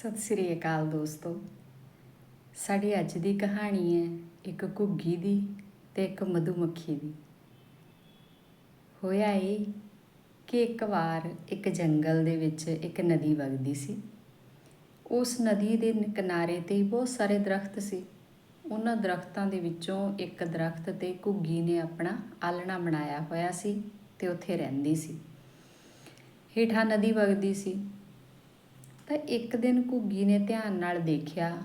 ਸਤਿ ਸ੍ਰੀ ਅਕਾਲ ਦੋਸਤੋ। ਸਾਡੀ ਅੱਜ ਦੀ ਕਹਾਣੀ ਹੈ ਇੱਕ ਘੁੱਗੀ ਦੀ ਤੇ ਇੱਕ ਮਧੂਮੱਖੀ ਦੀ। ਹੋਇਆ ਇਹ ਕਿ ਇੱਕ ਵਾਰ ਇੱਕ ਜੰਗਲ ਦੇ ਵਿੱਚ ਇੱਕ ਨਦੀ ਵਗਦੀ ਸੀ। ਉਸ ਨਦੀ ਦੇ ਕਿਨਾਰੇ ਤੇ ਬਹੁਤ ਸਾਰੇ ਦਰਖਤ ਸੀ। ਉਹਨਾਂ ਦਰਖਤਾਂ ਦੇ ਵਿੱਚੋਂ ਇੱਕ ਦਰਖਤ ਤੇ ਘੁੱਗੀ ਨੇ ਆਪਣਾ ਆਲਣਾ ਬਣਾਇਆ ਹੋਇਆ ਸੀ ਤੇ ਉੱਥੇ ਰਹਿੰਦੀ ਸੀ। ਹੇਠਾਂ ਨਦੀ ਵਗਦੀ ਸੀ। ਤਾਂ ਇੱਕ ਦਿਨ ਘੁੱਗੀ ਨੇ ਧਿਆਨ ਨਾਲ ਦੇਖਿਆ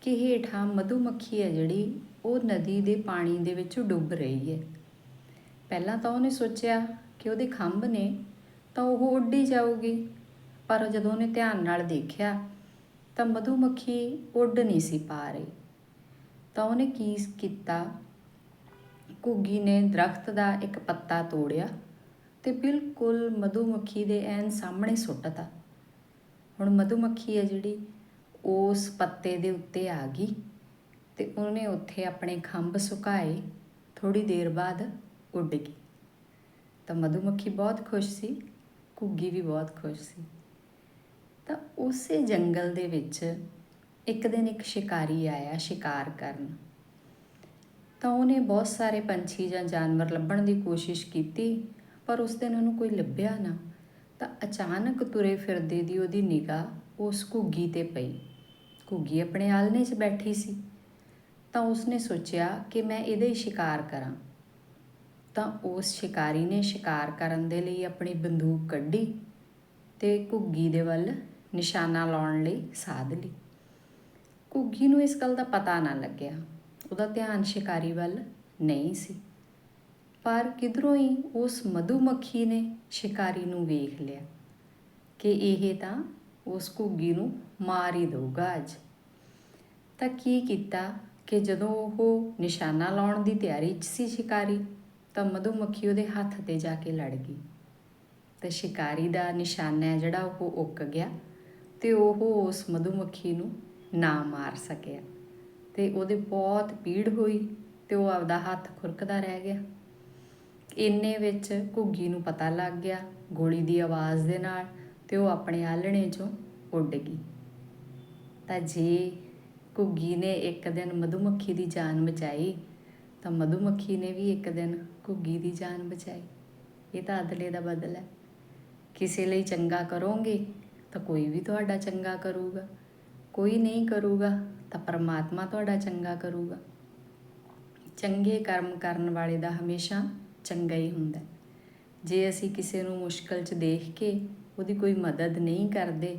ਕਿ ਹੇਠਾਂ ਮਧੂਮੱਖੀ ਹੈ ਜਿਹੜੀ, ਉਹ ਨਦੀ ਦੇ ਪਾਣੀ ਦੇ ਵਿੱਚ ਡੁੱਬ ਰਹੀ ਹੈ। ਪਹਿਲਾਂ ਤਾਂ ਉਹਨੇ ਸੋਚਿਆ ਕਿ ਉਹਦੇ ਖੰਭ ਨੇ, ਤਾਂ ਉਹ ਉੱਡੀ ਜਾਊਗੀ, ਪਰ ਜਦੋਂ ਉਹਨੇ ਧਿਆਨ ਨਾਲ ਦੇਖਿਆ, ਤਾਂ ਮਧੂਮੱਖੀ ਉੱਡ ਨਹੀਂ ਸੀ ਪਾ ਰਹੀ। ਤਾਂ ਉਹਨੇ ਕੀ ਕੀਤਾ? ਘੁੱਗੀ ਨੇ ਦਰਖਤ ਦਾ ਇੱਕ ਪੱਤਾ ਤੋੜਿਆ ਤੇ ਬਿਲਕੁਲ ਮਧੂਮੱਖੀ ਦੇ ਐਨ ਸਾਹਮਣੇ ਸੁੱਟਤਾ ਹੁਣ ਮਧੂਮੱਖੀ ਹੈ ਜਿਹੜੀ, ਉਸ ਪੱਤੇ ਦੇ ਉੱਤੇ ਆ ਗਈ ਤੇ ਉਹਨੇ ਉੱਥੇ ਆਪਣੇ ਖੰਭ ਸੁਕਾਏ ਥੋੜੀ ਦੇਰ ਬਾਅਦ ਉੱਡ ਗਈ। ਤਾਂ ਮਧੂਮੱਖੀ ਬਹੁਤ ਖੁਸ਼ ਸੀ, ਘੁੱਗੀ ਵੀ ਬਹੁਤ ਖੁਸ਼ ਸੀ। ਤਾਂ ਉਸੇ ਜੰਗਲ ਦੇ ਵਿੱਚ ਇੱਕ ਦਿਨ ਇੱਕ ਸ਼ਿਕਾਰੀ ਆਇਆ ਸ਼ਿਕਾਰ ਕਰਨ। ਤਾਂ ਉਹਨੇ ਬਹੁਤ ਸਾਰੇ ਪੰਛੀ ਜਾਂ ਜਾਨਵਰ ਲੱਭਣ ਦੀ ਕੋਸ਼ਿਸ਼ ਕੀਤੀ, ਪਰ ਉਸ ਦਿਨ ਉਹਨੂੰ ਕੋਈ ਲੱਭਿਆ ਨਾ। ਤਾਂ ਅਚਾਨਕ ਤੁਰੇ ਫਿਰਦੇ ਦੀ ਉਹਦੀ ਨਿਗਾਹ ਉਸ ਘੁੱਗੀ ਤੇ ਪਈ। ਘੁੱਗੀ ਆਪਣੇ ਆਲਣੇ 'ਚ ਬੈਠੀ ਸੀ। ਤਾਂ ਉਸਨੇ ਸੋਚਿਆ ਕਿ ਮੈਂ ਇਹਦੇ ਹੀ ਸ਼ਿਕਾਰ ਕਰਾਂ। ਤਾਂ ਉਸ ਸ਼ਿਕਾਰੀ ਨੇ ਸ਼ਿਕਾਰ ਕਰਨ ਦੇ ਲਈ ਆਪਣੀ ਬੰਦੂਕ ਕੱਢੀ ਤੇ ਘੁੱਗੀ ਦੇ ਵੱਲ ਨਿਸ਼ਾਨਾ ਲਾਉਣ ਲਈ ਸਾਧ ਲਈ। ਘੁੱਗੀ ਨੂੰ ਇਸ ਗੱਲ ਦਾ ਪਤਾ ਨਾ ਲੱਗਿਆ। ਉਹਦਾ ਧਿਆਨ ਸ਼ਿਕਾਰੀ ਵੱਲ ਨਹੀਂ ਸੀ। ਪਰ ਕਿਧਰੋਂ ਹੀ ਉਸ ਮਧੂਮੱਖੀ ਨੇ ਸ਼ਿਕਾਰੀ ਨੂੰ ਵੇਖ ਲਿਆ ਕਿ ਇਹ ਤਾਂ ਉਸ ਘੁੱਗੀ ਨੂੰ ਮਾਰ ਹੀ ਦਊਗਾ ਅੱਜ। ਤਾਂ ਕੀ ਕੀਤਾ ਕਿ ਜਦੋਂ ਉਹ ਨਿਸ਼ਾਨਾ ਲਾਉਣ ਦੀ ਤਿਆਰੀ 'ਚ ਸੀ ਸ਼ਿਕਾਰੀ, ਤਾਂ ਮਧੂਮੱਖੀ ਉਹਦੇ ਹੱਥ ਤੇ ਜਾ ਕੇ ਲੜ ਗਈ। ਤੇ ਸ਼ਿਕਾਰੀ ਦਾ ਨਿਸ਼ਾਨਾ ਹੈ ਜਿਹੜਾ ਉਹ ਉੱਕ ਗਿਆ ਤੇ ਉਹ ਉਸ ਮਧੂਮੱਖੀ ਨੂੰ ਨਾ ਮਾਰ ਸਕਿਆ ਤੇ ਉਹਦੇ ਬਹੁਤ ਪੀੜ ਹੋਈ ਤੇ ਉਹ ਆਪਦਾ ਹੱਥ ਖੁਰਕਦਾ ਰਹਿ ਗਿਆ। ਇੰਨੇ ਵਿੱਚ ਘੁੱਗੀ ਨੂੰ ਪਤਾ ਲੱਗ ਗਿਆ ਗੋਲੀ ਦੀ ਆਵਾਜ਼ ਦੇ ਨਾਲ ਤੇ ਉਹ ਆਪਣੇ ਆਲਣੇ 'ਚੋਂ ਉੱਡ ਗਈ। ਤਾਂ ਜੇ ਘੁੱਗੀ ਨੇ ਇੱਕ ਦਿਨ ਮਧੂਮੱਖੀ ਦੀ ਜਾਨ ਬਚਾਈ, ਤਾਂ ਮਧੂਮੱਖੀ ਨੇ ਵੀ ਇੱਕ ਦਿਨ ਘੁੱਗੀ ਦੀ ਜਾਨ ਬਚਾਈ। ਇਹ ਤਾਂ ਅਦਲੇ ਦਾ ਬਦਲ ਹੈ। ਕਿਸੇ ਲਈ ਚੰਗਾ ਕਰੋਗੇ ਤਾਂ ਕੋਈ ਵੀ ਤੁਹਾਡਾ ਚੰਗਾ ਕਰੂਗਾ। ਕੋਈ ਨਹੀਂ ਕਰੂਗਾ ਤਾਂ ਪਰਮਾਤਮਾ ਤੁਹਾਡਾ ਚੰਗਾ ਕਰੂਗਾ। ਚੰਗੇ ਕਰਮ ਕਰਨ ਵਾਲੇ ਦਾ ਹਮੇਸ਼ਾ ਚੰਗਾ ਹੀ ਹੁੰਦਾ ਜੇ ਅਸੀਂ ਕਿਸੇ ਨੂੰ ਮੁਸ਼ਕਲ 'ਚ ਦੇਖ ਕੇ ਉਹਦੀ ਕੋਈ ਮਦਦ ਨਹੀਂ ਕਰਦੇ,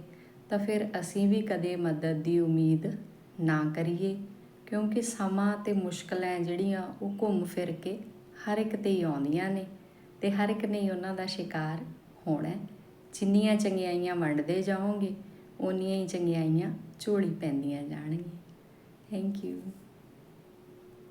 ਤਾਂ ਫਿਰ ਅਸੀਂ ਵੀ ਕਦੇ ਮਦਦ ਦੀ ਉਮੀਦ ਨਾ ਕਰੀਏ, ਕਿਉਂਕਿ ਸਮਾਂ ਤੇ ਮੁਸ਼ਕਲਾਂ ਜਿਹੜੀਆਂ ਉਹ ਘੁੰਮ ਫਿਰ ਕੇ ਹਰ ਇੱਕ ਤੇ ਹੀ ਆਉਂਦੀਆਂ ਨੇ ਤੇ ਹਰ ਇੱਕ ਨੇ ਉਹਨਾਂ ਦਾ ਸ਼ਿਕਾਰ ਹੋਣਾ ਜਿੰਨੀਆਂ ਚੰਗਿਆਈਆਂ ਵੰਡਦੇ ਜਾਓਗੇ, ਓਨੀਆਂ ਹੀ ਚੰਗਿਆਈਆਂ ਝੋਲੀ ਪੈਂਦੀਆਂ ਜਾਣਗੀਆਂ। Thank you